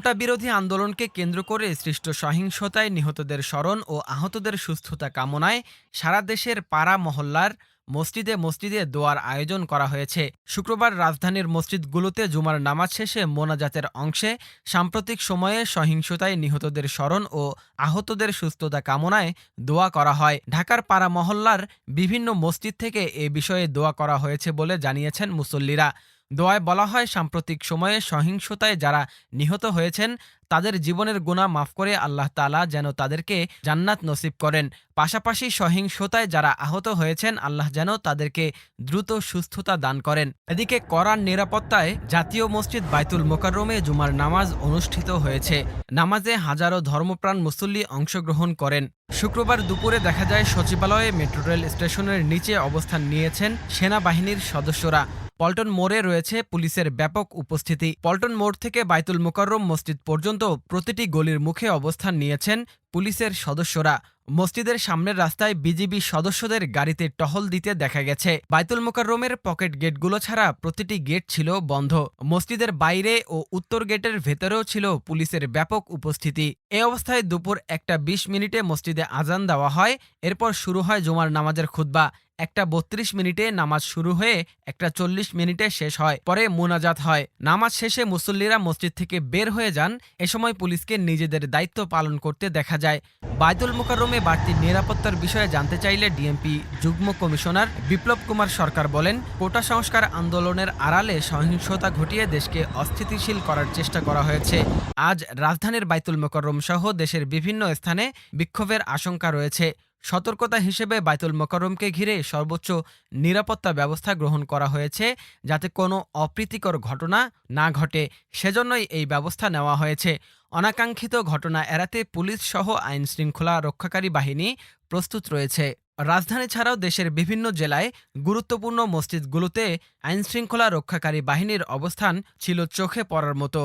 কোটা বিরোধী আন্দোলনকে কেন্দ্র করে সৃষ্ট সহিংসতায় নিহতদের স্মরণ ও আহতদের সুস্থতা কামনায় সারা দেশের পাড়া মহল্লার মসজিদে মসজিদে দোয়ার আয়োজন করা হয়েছে। শুক্রবার রাজধানীর মসজিদগুলোতে জুমার নামাজ শেষে মোনাজাতের অংশে সাম্প্রতিক সময়ে সহিংসতায় নিহতদের স্মরণ ও আহতদের সুস্থতা কামনায় দোয়া করা হয়। ঢাকার পাড়া মহল্লার বিভিন্ন মসজিদ থেকে এ বিষয়ে দোয়া করা হয়েছে বলে জানিয়েছেন মুসল্লিরা। দোয়ায় বলা হয়, সাম্প্রতিক সময়ে সহিংসতায় যারা নিহত হয়েছেন, তাদের জীবনের গুণা মাফ করে আল্লাহ তালা যেন তাদেরকে জান্নাত নসিব করেন। পাশাপাশি সহিংসতায় যারা আহত হয়েছেন, আল্লাহ যেন তাদেরকে দ্রুত সুস্থতা দান করেন। এদিকে করার নিরাপত্তায় জাতীয় মসজিদ বাইতুল মোকাররমে জুমার নামাজ অনুষ্ঠিত হয়েছে। নামাজে হাজারো ধর্মপ্রাণ মুসল্লি অংশগ্রহণ করেন। শুক্রবার দুপুরে দেখা যায়, সচিবালয়ে মেট্রো রেল স্টেশনের নিচে অবস্থান নিয়েছেন সেনাবাহিনীর সদস্যরা। পল্টন মোড়ে রয়েছে পুলিশের ব্যাপক উপস্থিতি। পল্টন মোড় থেকে বাইতুল মোকাররম মসজিদ পর্যন্ত প্রতিটি গলির মুখে অবস্থান নিয়েছেন পুলিশের সদস্যরা। মসজিদের সামনের রাস্তায় বিজিবি সদস্যদের গাড়িতে টহল দিতে দেখা গেছে। বাইতুল মোকাররমের পকেট গেটগুলো ছাড়া প্রতিটি গেট ছিল বন্ধ। মসজিদের বাইরে ও উত্তর গেটের ভেতরেও ছিল পুলিশের ব্যাপক উপস্থিতি। এ অবস্থায় দুপুর একটা বিশ মিনিটে মসজিদে আজান দেওয়া হয়, এরপর শুরু হয় জুমার নামাজের খুতবা। একটা বত্রিশ মিনিটে নামাজ শুরু হয়ে একটা চল্লিশ মিনিটে শেষ হয়, পরে মোনাজাত হয়। নামাজ শেষে মুসল্লিরা মসজিদ থেকে বের হয়ে যান। এ সময় পুলিশকে নিজেদের দায়িত্ব পালন করতে দেখা যায়। বাইতুল মোকাররমে বাড়তি নিরাপত্তার বিষয়ে জানতে চাইলে ডিএমপি যুগ্ম কমিশনার বিপ্লব কুমার সরকার বলেন, কোটা সংস্কার আন্দোলনের আড়ালে সহিংসতা ঘটিয়ে দেশকে অস্থিতিশীল করার চেষ্টা করা হয়েছে। আজ রাজধানীর বাইতুল মোকরম সহ দেশের বিভিন্ন স্থানে বিক্ষোভের আশঙ্কা রয়েছে। সতর্কতা হিসেবে বাইতুল মোকাররমকে ঘিরে সর্বোচ্চ নিরাপত্তা ব্যবস্থা গ্রহণ করা হয়েছে যাতে কোনো অপ্রীতিকর ঘটনা না ঘটে। সেজন্যই এই ব্যবস্থা নেওয়া হয়েছে। অনাকাঙ্ক্ষিত ঘটনা এড়াতে পুলিশ সহ আইন শৃঙ্খলা রক্ষাকারী বাহিনী প্রস্তুত রয়েছে। রাজধানী ছাড়াও দেশের বিভিন্ন জেলায় গুরুত্বপূর্ণ মসজিদগুলোতে আইনশৃঙ্খলা রক্ষাকারী বাহিনীর অবস্থান ছিল চোখে পড়ার মতো।